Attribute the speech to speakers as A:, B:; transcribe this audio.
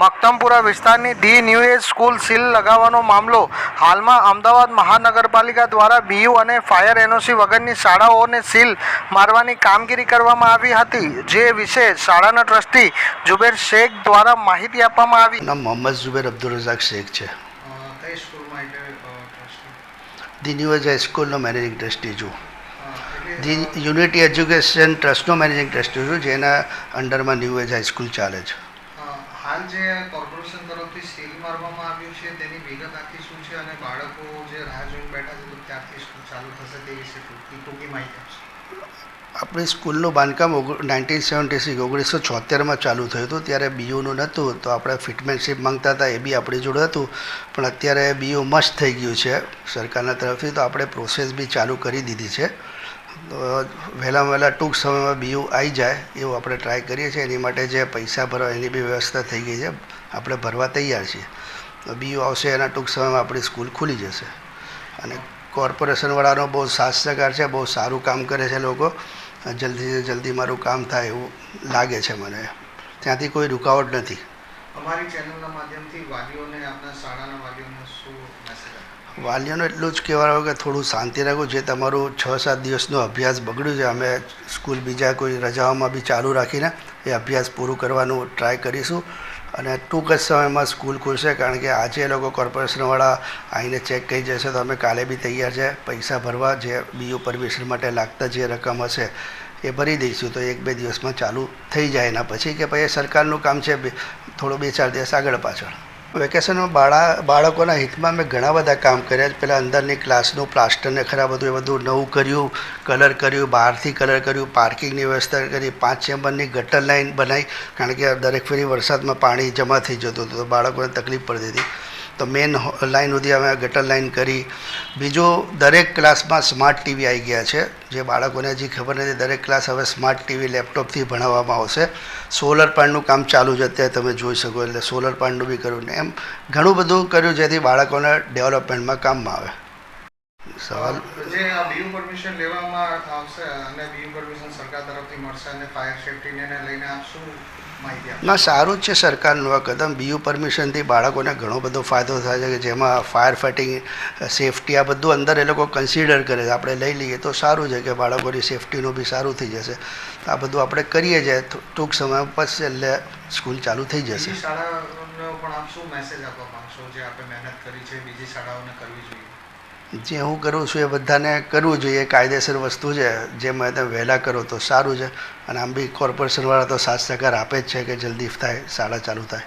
A: મક્તમપુરા વિસ્તારની the new age school seal લગાવવાનો મામલો હાલમાં અમદાવાદ મહાનગરપાલિકા દ્વારા બીયુ અને ફાયર એનઓસી વગરની શાળાઓને સીલ મારવાની કામગીરી કરવામાં આવી હતી જે વિશે શાળાના ટ્રસ્ટી જુબેર શેખ દ્વારા માહિતી આપવામાં આવી.
B: નામ મોહમ્મદ ઝુબેર અબ્દુલ રઝાક શેખ છે.
A: કઈ
B: ધી ન્યૂ એજ હાઈસ્કૂલનો મેનેજિંગ ટ્રસ્ટી છું. ધી યુનિટી એજ્યુકેશન ટ્રસ્ટનો મેનેજિંગ ટ્રસ્ટી છું જેના અંડરમાં ન્યૂ એજ હાઈસ્કૂલ ચાલે છે.
A: હાલ જે કોર્પોરેશન તરફથી સીલ મારવામાં આવ્યું છે, તેની વિગત આખી શું છે અને બાળકો જે રાહ જોઈને બેઠા છે, તો ક્યારથી સ્કૂલ ચાલુ થશે તે વિશે ટૂંકી ટૂંકી માહિતી આપશે.
B: આપણી સ્કૂલનું બાંધકામ નાઇન્ટીન સેવન્ટી સિક્સ ઓગણીસો છોતેરમાં ચાલુ થયું હતું, ત્યારે બીયુનું નહોતું, તો આપણે ફિટમેનશીપ માંગતા હતા, એ બી આપણી જોડે હતું, પણ અત્યારે બીયુ મસ્ત થઈ ગયું છે, સરકારના તરફથી તો આપણે પ્રોસેસ બી ચાલુ કરી દીધી છે. વહેલામાં વહેલા ટૂંક સમયમાં બીયું આવી જાય એવું આપણે ટ્રાય કરીએ છીએ. એની માટે જે પૈસા ભરવા એની બી વ્યવસ્થા થઈ ગઈ છે. આપણે ભરવા તૈયાર છીએ. તો બીયુ આવશે એના ટૂંક સમયમાં આપણી સ્કૂલ ખુલી જશે. અને કોર્પોરેશનવાળાનો બહુ સાથ સહકાર છે, બહુ સારું કામ કરે છે લોકો. જલ્દીથી જલ્દી મારું કામ થાય એવું લાગે છે મને. ત્યાંથી કોઈ રૂકાવટ નથી.
A: અમારી ચેનલના માધ્યમથી વાલીઓને આપણા શાળાના વાલીઓને
B: વાલીઓને એટલું જ કહેવાનું કે થોડું શાંતિ રાખો. જે તમારું છ સાત દિવસનો અભ્યાસ બગડ્યું છે, અમે સ્કૂલ બીજા કોઈ રજાઓમાં બી ચાલુ રાખીને એ અભ્યાસ પૂરું કરવાનું ટ્રાય કરીશું. અને ટૂંક જ સમયમાં સ્કૂલ ખુલશે, કારણ કે આજે એ લોકો કોર્પોરેશનવાળા આવીને ચેક કરી જશે તો અમે કાલે બી તૈયાર છે. પૈસા ભરવા જે બીયુ પરમિશન માટે લાગતા જે રકમ હશે એ ભરી દઈશું. તો એક બે દિવસમાં ચાલુ થઈ જાય એના પછી કે ભાઈ એ સરકારનું કામ છે થોડું બે ચાર દિવસ આગળ પાછળ. વેકેશનમાં બાળા, બાળકોના હિતમાં મેં ઘણા બધા કામ કર્યા પહેલાં અંદરની ક્લાસનું પ્લાસ્ટરને ખરાબ હતું, એ બધું નવું કર્યું, કલર કર્યું, બહારથી કલર કર્યું, પાર્કિંગની વ્યવસ્થા કરી, પાંચ ચેમ્બરની ગટર લાઇન બનાવી, કારણ કે દરેક ફેરી વરસાદમાં પાણી જમા થઈ જતું હતું, તો બાળકોને તકલીફ પડતી હતી. તો મેન લાઇન સુધી અમે ગટર લાઇન કરી. બીજું દરેક ક્લાસમાં સ્માર્ટ ટીવી આવી ગયા છે. જે બાળકોને હજી ખબર નથી, દરેક ક્લાસ હવે સ્માર્ટ ટીવી લેપટોપથી ભણાવવામાં આવશે. સોલર પાનનું કામ ચાલુ જ અત્યારે તમે જોઈ શકો, એટલે સોલર પાનનું બી કર્યું ને એમ. ઘણું બધું કર્યું જેથી બાળકોને ડેવલપમેન્ટમાં કામમાં આવે. સવાલ.
A: જે આ બીયુ પરમિશન લેવામાં આવશે અને બીયુ પરમિશન સરકાર તરફથી મળશે અને ફાયર સેફટીને લઈને આપ શું
B: ના સારું જ છે સરકારનું આ કદમ. બીયુ પરમિશનથી બાળકોને ઘણો બધો ફાયદો થાય છે કે જેમાં ફાયર ફાઇટિંગ સેફટી આ બધું અંદર એ લોકો કન્સિડર કરે છે. આપણે લઈ લઈએ તો સારું છે કે બાળકોની સેફટીનું બી સારું થઈ જશે. આ બધું આપણે કરીએ છીએ. ટૂંક સમય પછી એટલે સ્કૂલ ચાલુ થઈ જશે.
A: શાળાનો પણ આપ શું મેસેજ આપવા માંગશો? જે આપણે મહેનત કરી છે બીજી શાળાઓને કરવી જોઈએ.
B: જે હું કરું છું એ બધાને કરવું જોઈએ, કાયદેસર વસ્તુ છે. જે મેં તમે વહેલા કરો તો સારું છે. અને આમ બી કોર્પોરેશનવાળા તો સાથ સહકાર આપે જ છે કે જલ્દી થાય, શાળા ચાલુ થાય.